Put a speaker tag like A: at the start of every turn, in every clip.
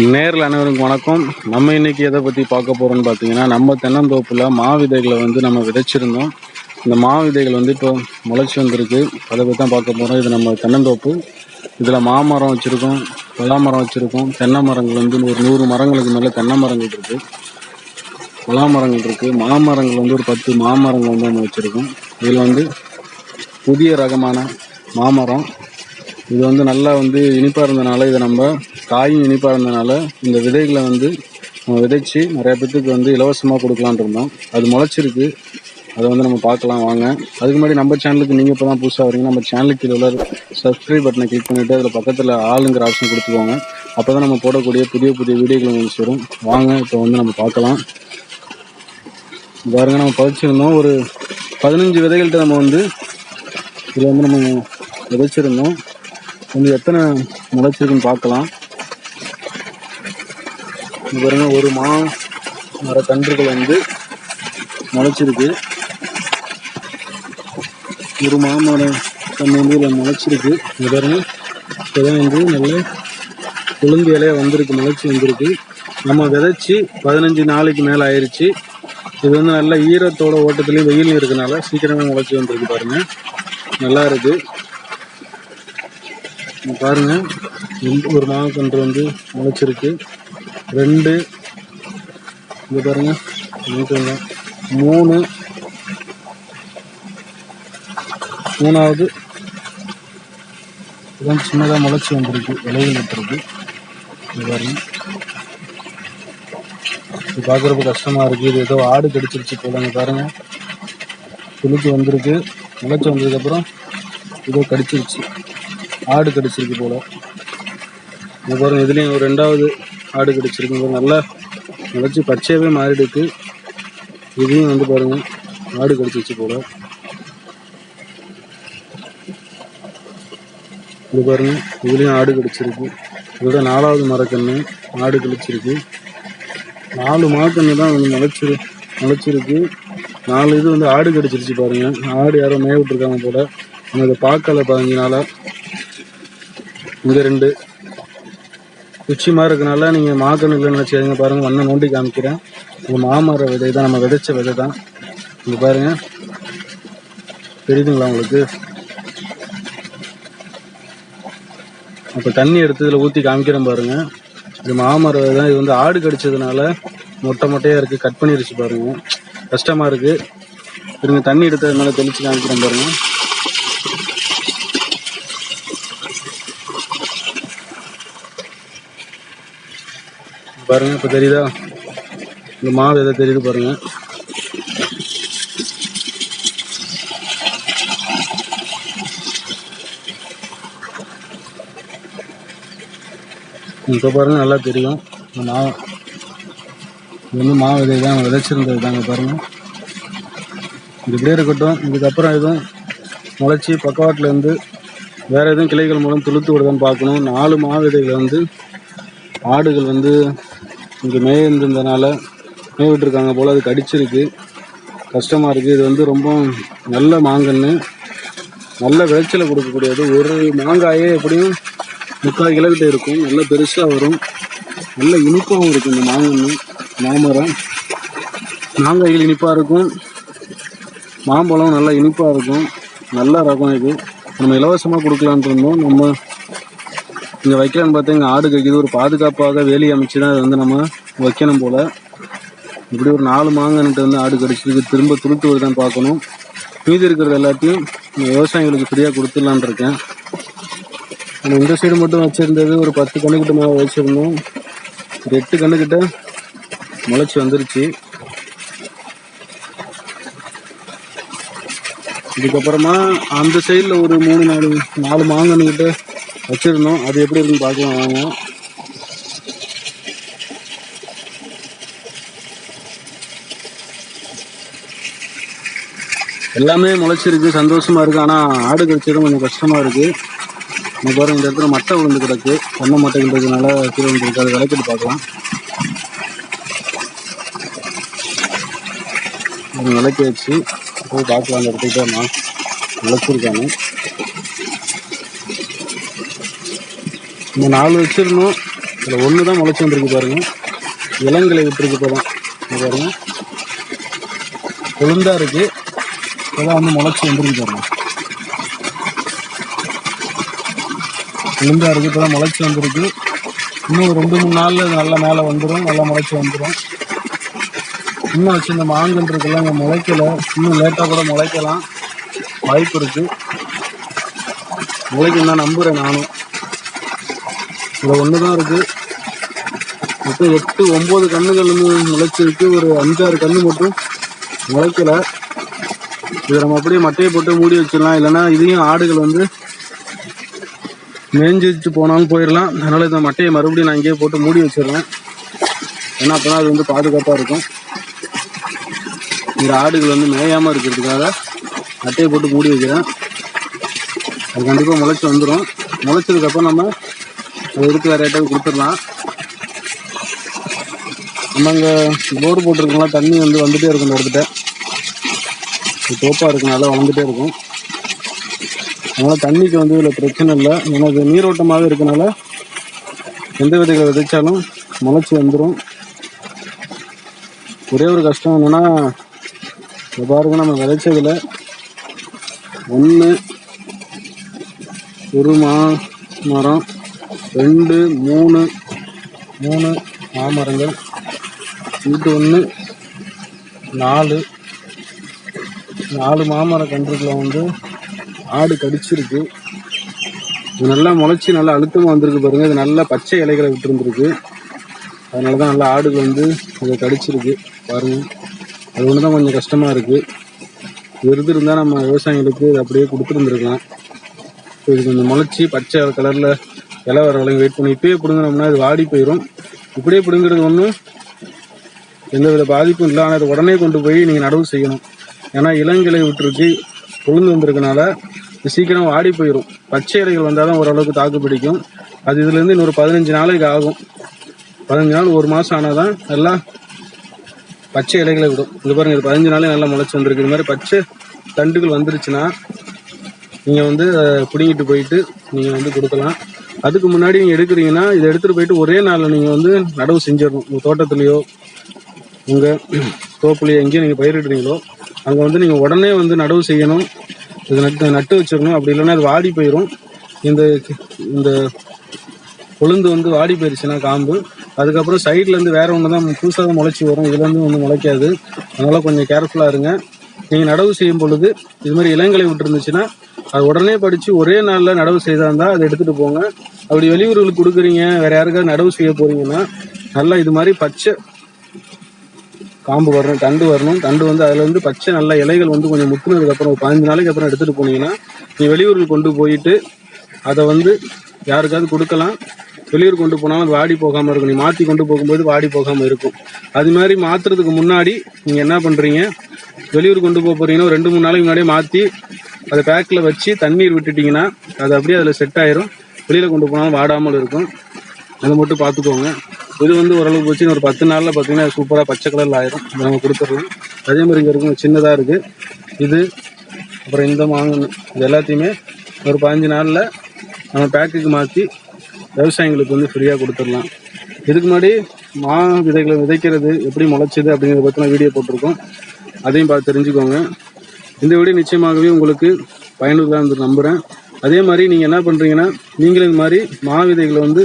A: நேரில் அனைவருக்கும் வணக்கம். நம்ம இன்னைக்கு எதை பற்றி பார்க்க போகிறோம்னு பார்த்தீங்கன்னா நம்ம தென்னந்தோப்பில் மா விதைகளை வந்து நம்ம விதைச்சிருந்தோம். இந்த மா விதைகள் வந்து இப்போ முளைச்சி வந்திருக்கு. அதை பற்றி தான் பார்க்க போகிறோம் இது நம்ம தென்னந்தோப்பு. இதில் மாமரம் வச்சுருக்கோம் பலாமரம் வச்சுருக்கோம். தென்னை மரங்கள் வந்து ஒரு நூறு மரங்களுக்கு மேலே தென்னை மரங்கள் இருக்குது பலாமரங்கள் இருக்குது மாமரங்கள் வந்து ஒரு பத்து மாமரங்கள் வந்து நம்ம வச்சுருக்கோம். இதில் வந்து புதிய ரகமான மாமரம். இது வந்து நல்லா வந்து இனிப்பாக இருந்தனால இதை நம்ம காயும் இனிப்பாக இருந்தனால இந்த விதைகளை வந்து நம்ம விதைச்சு நிறைய பேத்துக்கு வந்து இலவசமாக கொடுக்கலான் இருந்தோம். அது முளைச்சிருக்கு. அதை வந்து நம்ம பார்க்கலாம் வாங்க. அதுக்கு முன்னாடி நம்ம சேனலுக்கு நீங்கள் இப்போ தான் புதுசாக வரீங்க நம்ம சேனலுக்கு இதில் உள்ள சப்ஸ்கிரைப் பட்டனை கிளிக் பண்ணிவிட்டு அதில் பக்கத்தில் ஆளுங்கிற ஆப்ஷன் கொடுத்துக்கோங்க. அப்போ தான் நம்ம போடக்கூடிய புதிய புதிய வீடியோகள் உங்களுக்கு வரும் வாங்க இப்போ வந்து நம்ம பார்க்கலாம். பாருங்க நம்ம பதிச்சிருந்தோம் ஒரு பதினஞ்சு விதைகள்கிட்ட நம்ம வந்து இதில் வந்து நம்ம விதைச்சிருந்தோம். வந்து எத்தனை முளைச்சிருக்குன்னு பார்க்கலாம். பாருங்க ஒரு மா மர கன்றுகள் வந்து முளைச்சிருக்கு. ஒரு மாமரம் கன்று வந்து இதில் முளைச்சிருக்கு. இங்க பாருங்க இப்போதான் வந்து நல்ல கொழுந்து இலையாக வந்திருக்கு முளைச்சி வந்திருக்கு. நம்ம விதைச்சி பதினஞ்சு நாளைக்கு மேலே ஆயிடுச்சு இது வந்து நல்லா ஈரத்தோட ஓட்டத்துலேயும் வெயில் இருக்கனால சீக்கிரமே முளைச்சி வந்திருக்கு பாருங்கள் நல்லா இருக்குது பாருங்கள் பாருங்க இந்த ஒரு மாவுக்கன்று வந்து முளைச்சிருக்கு. ரெண்டு. இது பாருங்க. மூணு. மூணாவது. இதான் சின்னதாக முளைச்சி வந்திருக்கு. இலைகள் விட்டுருக்கு இது பாருங்க. இது பார்க்குறப்ப கஷ்டமாக இருக்குது இது ஏதோ ஆடு கடிச்சிருச்சு போல பாருங்கள் பாருங்க. வந்திருக்கு. முளைச்சி வந்ததுக்கப்புறம் ஏதோ கடிச்சிருச்சு. ஆடு கடிச்சிருக்கு போல. இது பாருங்கள் இதுலேயும் ஒரு ரெண்டாவது ஆடு கிடச்சிருக்கு நல்லா முளைச்சி பச்சையாகவே மாறிடுக்கு இதையும் வந்து பாருங்க ஆடு கடிச்சிருச்சு போல இது பாருங்க இதுலேயும் ஆடு கடிச்சிருக்கு. இதோட நாலாவது மரக்கன்று ஆடு கடிச்சிருக்கு. நாலு மாக்கன்று தான் வந்து முளைச்சிரு முளைச்சிருக்கு நாலு இது வந்து ஆடு கடிச்சிருச்சு பாருங்க. ஆடு யாரோ மேய விட்டுருக்காங்க போல. நம்ம இதை பார்க்கல பதினஞ்சு நாளாக இங்கே ரெண்டு. குச்சிமாக இருக்கனால நீங்கள் மாக்கணும் இல்லைன்னு நினைச்சுங்க பாருங்கள் வண்ண நோண்டி காமிக்கிறேன். இது மாமர விதை தான் நம்ம விதைச்ச விதை தான். இங்கே பாருங்கள் தெரியுதுங்களா உங்களுக்கு? அப்போ தண்ணி எடுத்து இதில் ஊற்றி காமிக்கிறேன் பாருங்கள் இது மாமர விதை தான். இது வந்து ஆடு கடிச்சதுனால மொட்டை மொட்டையாக இருக்குது கட் பண்ணிடுச்சு பாருங்கள் கஷ்டமாக இருக்குது இருங்க தண்ணி எடுத்ததுனால தெளித்து காமிக்கிறேன் பாருங்கள் பாருங்க இப்போ தெரியுதா? இந்த மாவு எதை தெரியுது பாருங்க. இப்போ பாருங்க நல்லா தெரியும். இந்த மாவு. இது வந்து மாவு விதை தான் விதைச்சிருந்தது தாங்க பாருங்கள் இது இப்படியே இருக்கட்டும். இதுக்கப்புறம் எதுவும் முளைச்சி பக்கவாட்டிலேருந்து வேறு எதுவும் கிளைகள் மூலம் துளுத்து விடுதான்னு பார்க்கணும். நாலு மாவு வந்து ஆடுகள் வந்து இங்கே மேய இருந்ததுனால மேய விட்டுருக்காங்க போல் அது கடிச்சிருக்கு. கஷ்டமாக இருக்குது இது வந்து ரொம்ப நல்ல மாங்கன்று நல்ல விளைச்சலை கொடுக்கக்கூடியது. ஒரு மாங்காயே எப்படியும் முக்கால் கிலோக்கிட்ட இருக்கும். நல்ல பெருசாக வரும். நல்ல இனிப்பாகவும் இருக்கும் இந்த மாங்கன்று மாமரம். மாங்காய்கள் இனிப்பாக இருக்கும். மாம்பழம் நல்லா இனிப்பாக இருக்கும். நல்ல ரகம் இது. நம்ம இலவசமாக கொடுக்கலான்ட்டு இருந்தோம். நம்ம இங்கே வைக்கலான்னு பார்த்தா இங்கே ஆடு கடிக்குது. ஒரு பாதுகாப்பாக வேலி அமைச்சு தான் அதை வந்து நம்ம வைக்கணும் போல். இப்படி ஒரு நாலு மாங்கன்ட்டு வந்து ஆடு கடிச்சிருக்கு. திரும்ப துளுத்து தான் பார்க்கணும். மீதி இருக்கிறது எல்லாத்தையும் விவசாயிகளுக்கு ஃப்ரீயாக கொடுத்துடலான் இருக்கேன். இந்த சைடு மட்டும் வச்சுருந்தது ஒரு பத்து கண்ணுக்கிட்ட மேலே வச்சுருந்தோம். ஒரு எட்டு கண்ணுக்கிட்ட முளைச்சி வந்துருச்சு. இதுக்கப்புறமா அந்த சைடில் ஒரு மூணு நாலு நாலு மாங்கன்னுக்கிட்ட வச்சுருந்தோம். அது எப்படி இருக்குன்னு பார்க்கலாம் வாங்க. எல்லாமே முளைச்சிருக்கு சந்தோஷமா இருக்கு. ஆனா ஆடு கடிச்சதும் கொஞ்சம் கஷ்டமா இருக்கு. நம்ம பாருங்க இந்த இடத்துல மட்டை விழுந்து கிடக்கு. தென்னை மட்டைன்றதுனால கீழே விழுந்துருக்கு. அது விளக்கிட்டு பார்க்கலாம். விளக்கி வச்சு போய் பார்க்கலாம் அந்த இடத்துக்கிட்ட நான் விளைச்சிருக்காங்க இந்த நாலு வச்சிருந்தோம் இதில் ஒன்று தான் முளைச்சி வந்திருக்கு பாருங்க. இளங்கலை விட்டுருக்கு இப்போ தான் இங்க பாருங்க. இருக்குது இருக்கு. இப்போதான் வந்து முளைச்சி வந்துருக்கு பாருங்க. கொழுந்தா இருக்கு. இப்போ தான் முளைச்சி வந்திருக்கு. இன்னும் ரெண்டு மூணு நாளில் நல்லா மேலே வந்துடும் நல்லா முளைச்சி வந்துடும் இன்னும் வச்சு இந்த மாங்கன்று இருக்குல்ல இங்கே முளைக்கல. இன்னும் லேட்டாக கூட முளைக்கலாம். வாய்ப்பு இருக்குது முளைக்கும் தான் நம்புகிறேன் நானும். இதில் ஒன்று தான் இருக்குது மொத்தம் எட்டு ஒம்பது கண்ணுகள் முளைச்சிருக்கு. ஒரு அஞ்சாறு கன்று மட்டும் முளைக்கலை. இதை நம்ம அப்படியே மட்டையை போட்டு மூடி வச்சிடலாம். இல்லைன்னா இதையும் ஆடுகள் வந்து மேய்ஞ்சி போனாலும் போயிடலாம். அதனால் இந்த மட்டையை மறுபடியும் நான் இங்கேயே போட்டு மூடி வச்சிடுறேன். ஏன்னா அப்போ அது வந்து பாதுகாப்பாக இருக்கும். இந்த ஆடுகள் வந்து மேயாமல் இருக்கிறதுக்காக மட்டையை போட்டு மூடி வைக்கிறேன். அது கண்டிப்பாக முளைச்சி வந்துடும் முளைச்சதுக்கப்புறம் நம்ம அதை எடுத்து வேறு ஐட்டம் கொடுத்துடலாம். நம்ம அங்கே போர் போட்டிருக்கோம்னா தண்ணி வந்து வந்துட்டே இருக்கும் இந்த இடத்துல. தோப்பாக இருக்கனால வளர்ந்துட்டே இருக்கும். அதனால் தண்ணிக்கு வந்து இதில் பிரச்சனை இல்லை. ஏன்னா இது நீரோட்டமாகவே இருக்கனால எந்த விதைகள் விதைச்சாலும் முளைச்சி வந்துடும் ஒரே ஒரு கஷ்டம் என்னென்னா எவ்வாறு பாருங்க நம்ம விதைச்சதில் ஒன்று ஒரு மா மரம் ரெண்டு மூணு மூணு மாமரங்கள். இது ஒன்று நாலு. நாலு மாமர கன்றுகளை வந்து ஆடு கடிச்சிருக்கு. இது நல்லா முளைச்சி நல்லா அழுத்தமாக வந்திருக்கு பாருங்கள் இது நல்லா பச்சை இலைகளை விட்டுருந்துருக்கு. அதனால தான் நல்லா ஆடுகள் வந்து இதை கடிச்சிருக்கு. பாருங்கள் அது ஒன்று தான் கொஞ்சம் கஷ்டமாக இருக்குது விருது இருந்தால் நம்ம விவசாயிகளுக்கு இதை அப்படியே கொடுத்துருந்துருக்கலாம் இது கொஞ்சம் முளைச்சி பச்சை கலரில் இலை வர வரைக்கும் வெயிட் பண்ணி இப்பயே பிடுங்கினோம்னா இது வாடி போயிடும் இப்படியே பிடுங்கிறது ஒன்றும் எந்தவித பாதிப்பும் இல்லை ஆனால் அதை உடனே கொண்டு போய் நீங்கள் நடவு செய்யணும். ஏன்னா இளங்கிளை விட்டுருக்கு கொழுந்து வந்திருக்கனால சீக்கிரம் வாடி போயிடும் பச்சை இலைகள் வந்தால் தான் ஓரளவுக்கு தாக்கு பிடிக்கும். அது இதுலேருந்து இன்னொரு பதினஞ்சு நாளைக்கு ஆகும். பதினஞ்சு நாள் ஒரு மாதம் ஆனால் தான் நல்லா பச்சை இலைகளை விடும். இது பாருங்கள் இது பதினஞ்சு நாளே நல்லா முளைச்சி வந்திருக்கு. இது மாதிரி பச்சை தண்டுகள் வந்துருச்சுன்னா நீங்கள் வந்து அஹ், பிடுங்கிட்டு போயிட்டு நீங்கள் வந்து கொடுக்கலாம். அதுக்கு முன்னாடி நீங்கள் எடுக்கிறீங்கன்னா இதை எடுத்துகிட்டு போயிட்டு ஒரே நாளில் நீங்கள் வந்து நடவு செஞ்சிடணும். உங்கள் தோட்டத்துலேயோ உங்கள் தோப்புலையோ எங்கேயும் நீங்கள் பயிரிடுறீங்களோ அங்கே வந்து நீங்கள் உடனே வந்து நடவு செய்யணும். இது நட்டு நட்டு வச்சிடணும். அப்படி இல்லைன்னா அது வாடி போயிடும் இந்த இந்த உளுந்து வந்து வாடி போயிருச்சுன்னா காம்பு. அதுக்கப்புறம் சைட்ல இருந்து வேற ஒன்று தான் புதுசாக தான் முளைச்சி வரும். இதுல இருந்து ஒன்றும் முளைக்காது. அதனால கொஞ்சம் கேர்ஃபுல்லா இருங்க. நீங்க நடவு செய்யும் பொழுது இது மாதிரி இளங்கலை விட்டுருந்துச்சுன்னா அது உடனே படிச்சு ஒரே நாள்ல நடவு செய்தா அதை எடுத்துட்டு போங்க. அப்படி வெளியூர்களுக்கு கொடுக்குறீங்க வேற யாருக்காவது நடவு செய்ய போறீங்கன்னா நல்லா இது மாதிரி பச்சை காம்பு வரணும் தண்டு வரணும். தண்டு வந்து அதுல இருந்து பச்சை நல்ல இலைகள் வந்து கொஞ்சம் முத்துனதுக்கு அப்புறம் ஒரு பதினஞ்சு நாளைக்கு அப்புறம் எடுத்துட்டு போனீங்கன்னா நீ வெளியூருக்கு கொண்டு போயிட்டு அதை வந்து யாருக்காவது கொடுக்கலாம். வெளியூர் கொண்டு போனாலும் அது வாடி போகாமல் இருக்கும். நீ மாற்றி கொண்டு போகும்போது வாடி போகாமல் இருக்கும். அது மாதிரி மாற்றுறதுக்கு முன்னாடி நீங்கள் என்ன பண்ணுறீங்க வெளியூர் கொண்டு போக போகிறீங்கன்னா ஒரு ரெண்டு மூணு நாளைக்கு முன்னாடியே மாற்றி அதை பேக்கில் வச்சு தண்ணீர் விட்டுட்டிங்கன்னா அது அப்படியே அதில் செட் ஆயிரும். வெளியில் கொண்டு போனாலும் வாடாமல் இருக்கும். அதை மட்டும் பார்த்துக்கோங்க. இது வந்து ஓரளவுக்கு வச்சு ஒரு பத்து நாளில் பார்த்தீங்கன்னா சூப்பராக பச்சை கலரில் ஆயிரும். அதை நம்ம கொடுத்துடலாம். அதே மாதிரி இங்கே இருக்கும் சின்னதாக இருக்குது இது அப்புறம் இந்த மாங்கன்னு இது எல்லாத்தையுமே ஒரு பதினஞ்சு நாளில் நம்ம பேக்குக்கு மாற்றி விவசாயிங்களுக்கு வந்து ஃப்ரீயாக கொடுத்துடலாம். இதுக்கு முன்னாடி மா விதைகளை விதைக்கிறது எப்படி முளைச்சிது அப்படிங்கிறத பற்றின வீடியோ போட்டிருக்கோம். அதையும் பார்த்து தெரிஞ்சுக்கோங்க. இந்த வீடியோ நிச்சயமாகவே உங்களுக்கு பயனுள்ளதாக இருந்து நம்புகிறேன் அதே மாதிரி நீங்கள் என்ன பண்ணுறீங்கன்னா நீங்களும் இந்த மாதிரி மா விதைகளை வந்து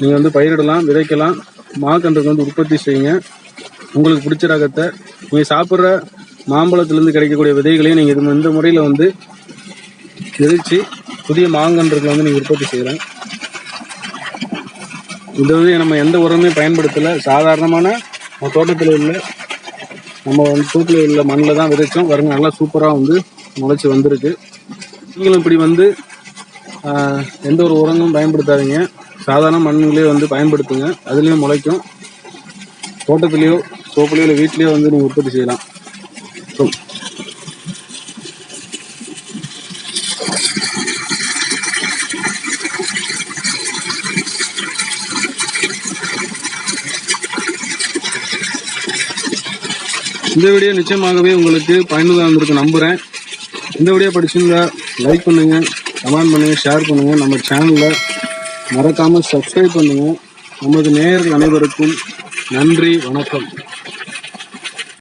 A: நீங்கள் வந்து பயிரிடலாம் விதைக்கலாம். மாக்கன்றுக்கு வந்து உற்பத்தி செய்யுங்க. உங்களுக்கு பிடிச்ச ரகத்தை நீங்கள் சாப்பிட்ற மாம்பழத்துலேருந்து கிடைக்கக்கூடிய விதைகளையும் நீங்கள் இது இந்த முறையில் வந்து விதைச்சு புதிய மாங்கன்றுகளை வந்து நீங்கள் உற்பத்தி செய்கிறேன் இந்த வந்து நம்ம எந்த உரமே பயன்படுத்தலை. சாதாரணமான நம்ம தோட்டத்தில் உள்ள நம்ம வந்து தூக்கில் உள்ள மண்ணில் தான் விதைச்சோம். வருங்க நல்லா சூப்பராக வந்து முளைச்சி வந்திருக்கு. நீங்களும் இப்படி வந்து எந்த ஒரு உரங்களும் பயன்படுத்தாதீங்க. சாதாரண மண்ணுங்களே வந்து பயன்படுத்துங்க. அதுலேயும் முளைக்கும். தோட்டத்துலேயோ தோப்புலையோ இல்லை வீட்லேயோ வந்து நீங்கள் உற்பத்தி செய்யலாம். இந்த வீடியோ நிச்சயமாகவே உங்களுக்கு பயனுள்ளதாக இருந்திருக்கு நம்புகிறேன் இந்த வீடியோ படிச்சிருந்தா லைக் பண்ணுங்க கமெண்ட் பண்ணுங்க ஷேர் பண்ணுங்க. நம்ம சேனலில் மறக்காமல் சப்ஸ்கிரைப் பண்ணுங்க. நமது நேயர்கள் அனைவருக்கும் நன்றி வணக்கம்.